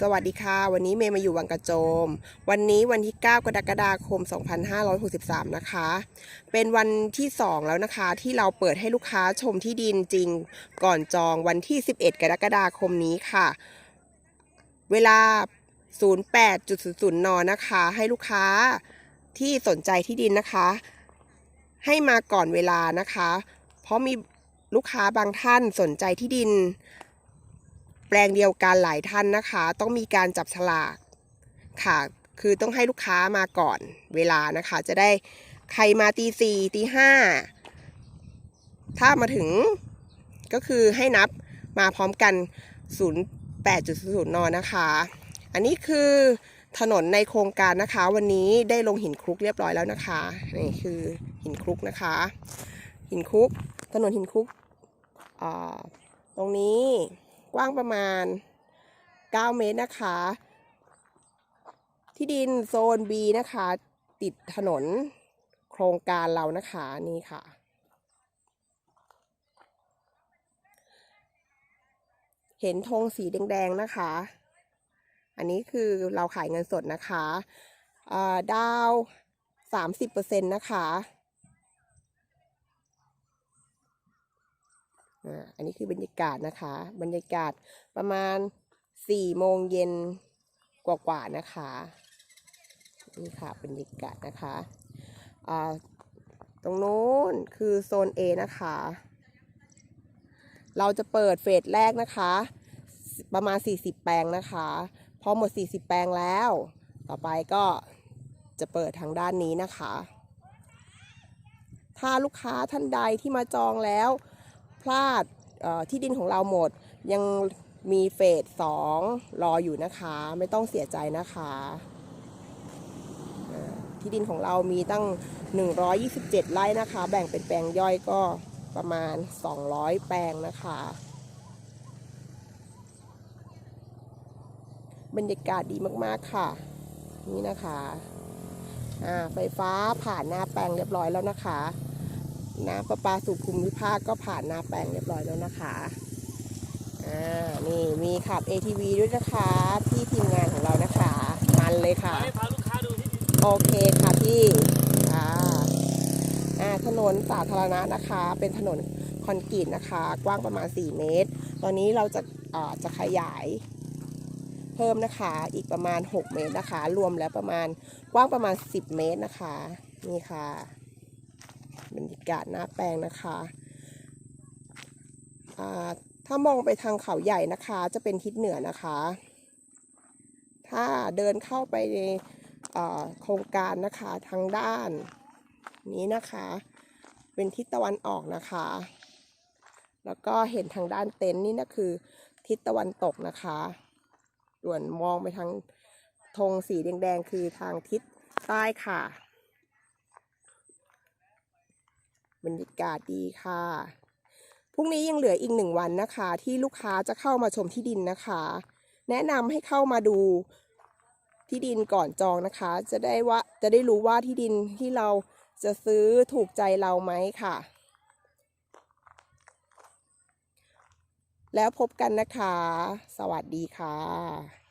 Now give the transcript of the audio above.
สวัสดีค่ะ วันนี้เมย์มาอยู่วังกระโจม วันนี้วันที่ 9 กรกฎาคม 2563 นะคะ เป็นวันที่ 2 แล้วนะคะ ที่เราเปิดให้ลูกค้าชมที่ดินจริง ก่อนจองวันที่ 11 กรกฎาคมนี้ค่ะ เวลา 08.00 น นะคะ ให้ลูกค้าที่สนใจที่ดินนะคะ ให้มาก่อนเวลานะคะ เพราะมีลูกค้าบางท่านสนใจที่ดิน ปลงเดียวกันหลายท่านนะคะ ต้องมีการจับฉลากค่ะ คือต้องให้ลูกค้ามาก่อนเวลานะคะ จะได้ใครมาตีสี่ตีห้าถ้ามาถึงก็คือให้นับมาพร้อมกัน 08.00นนะคะ อันนี้คือถนนในโครงการนะคะ วันนี้ได้ลงหินคลุกเรียบร้อยแล้วนะคะนี่คือหินคลุกนะคะ หินคลุกถนนหินคลุกตรงนี้ กว้างประมาณ 9 เมตรนะคะ ที่ดินโซน B นะคะ ติดถนนโครงการเรานะคะนี่ค่ะ เห็นธงสีแดงๆนะคะ อันนี้คือเราขายเงินสดนะคะอ่าดาว 30%นะคะ อันนี้คือบรรยากาศนะคะ บรรยากาศประมาณสี่โมงเย็นกว่าๆนะคะ นี่ค่ะบรรยากาศนะคะอ่าตรงนู้นคือโซน A นะคะ เราจะเปิดเฟสแรกนะคะ ประมาณ 40 แปลงนะคะ พอหมด 40 แปลงแล้ว ต่อไปก็จะเปิดทางด้านนี้นะคะ ถ้าลูกค้าท่านใดที่มาจองแล้ว พลาดที่ดินของเราหมด ยังมีเฟสสองรออยู่นะคะ ไม่ต้องเสียใจนะคะที่ดินของเรามีตั้ง 127 ไร่นะคะ แบ่งเป็นแปลงย่อยก็ประมาณ 200 แปลงนะคะ บรรยากาศดีมากๆค่ะ นี่นะคะ อ่า ไฟฟ้าผ่านหน้าแปลงเรียบร้อยแล้วนะคะ น้ำประปาสู่ภูมิภาคก็ผ่านหน้าแปลงเรียบร้อยแล้วนะคะอ่านี่มีขับ ATV ด้วยนะคะพี่ทีมงานของเรานะคะ มันเลยค่ะ ให้พาลูกค้าดูที่ดินโอเคค่ะพี่อ่าอ่าถนนสาธารณะนะคะ เป็นถนนคอนกรีตนะคะ กว้างประมาณ 4 เมตร ตอนนี้เราจะอ่าจะขยายเพิ่มนะคะอีกประมาณ 6 เมตรนะคะ รวมแล้วประมาณกว้างประมาณ 10 เมตรนะคะ นี่ค่ะ บรรยากาศหน้าแปลงนะคะถ้ามองไปทางเขาใหญ่นะคะ จะเป็นทิศเหนือนะคะ ถ้าเดินเข้าไปในโครงการนะคะทางด้านนี้นะคะ เป็นทิศตะวันออกนะคะ แล้วก็เห็นทางด้านเต็นท์นี่นะคือ ทิศตะวันตกนะคะส่วนมองไปทางธงสีแดงๆ คือทางทิศใต้ค่ะ บรรยากาศดีค่ะ พรุ่งนี้ยังเหลืออีกหนึ่งวันนะคะ ที่ลูกค้าจะเข้ามาชมที่ดินนะคะ แนะนำให้เข้ามาดูที่ดินก่อนจองนะคะ จะได้ว่าจะได้รู้ว่าที่ดินที่เราจะซื้อถูกใจเราไหมค่ะ แล้วพบกันนะคะ สวัสดีค่ะ